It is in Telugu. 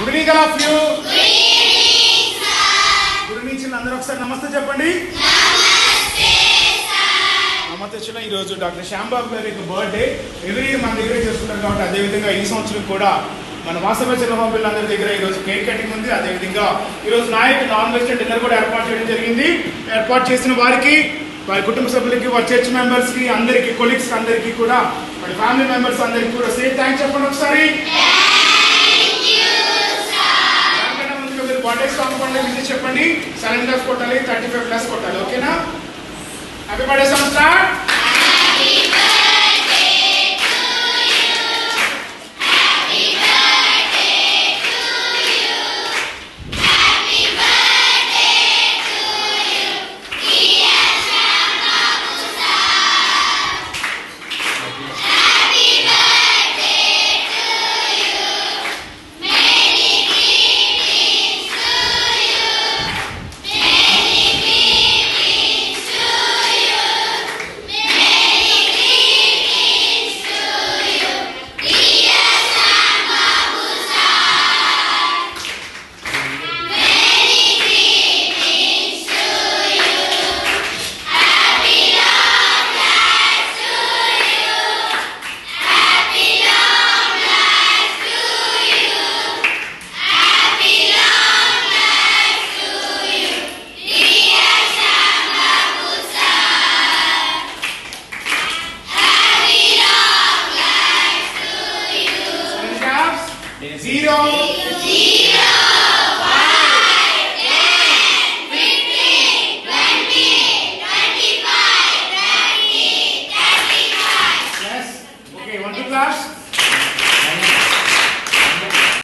Good evening all of you good evening అందరూ ఒకసారి నమస్తే చెప్పండి. నమస్తే ఈరోజు డాక్టర్ శ్యాంబాబు గారి యొక్క బర్త్డే. ఎవ్రీ ఇయర్ మన దగ్గర చేసుకుంటారు కాబట్టి అదేవిధంగా ఈ సంవత్సరం కూడా మన వాసవ చిన్నబాబు పిల్లలందరి దగ్గర ఈరోజు కేక్ కటింగ్ ఉంది. అదేవిధంగా ఈరోజు నాయక్ నాన్ వెజ్ డిన్నర్ కూడా ఏర్పాటు చేయడం జరిగింది. ఏర్పాటు చేసిన వారికి వారి కుటుంబ సభ్యులకి వారి చర్చ్ మెంబర్స్కి అందరికి కొలీగ్స్ అందరికీ కూడా వారి ఫ్యామిలీ మెంబర్స్ అందరికీ కూడా. సేమ్ థ్యాంక్స్ చెప్పండి ఒకసారి. సెవెన్ ప్లస్ కొట్టాలి థర్టీ ఫైవ్ ప్లస్ కొట్టాలి ఓకేనా happy birthday zero, zero, five, ten, fifteen, twenty, twenty-five, thirty, thirty-five. Yes. Okay, one, two.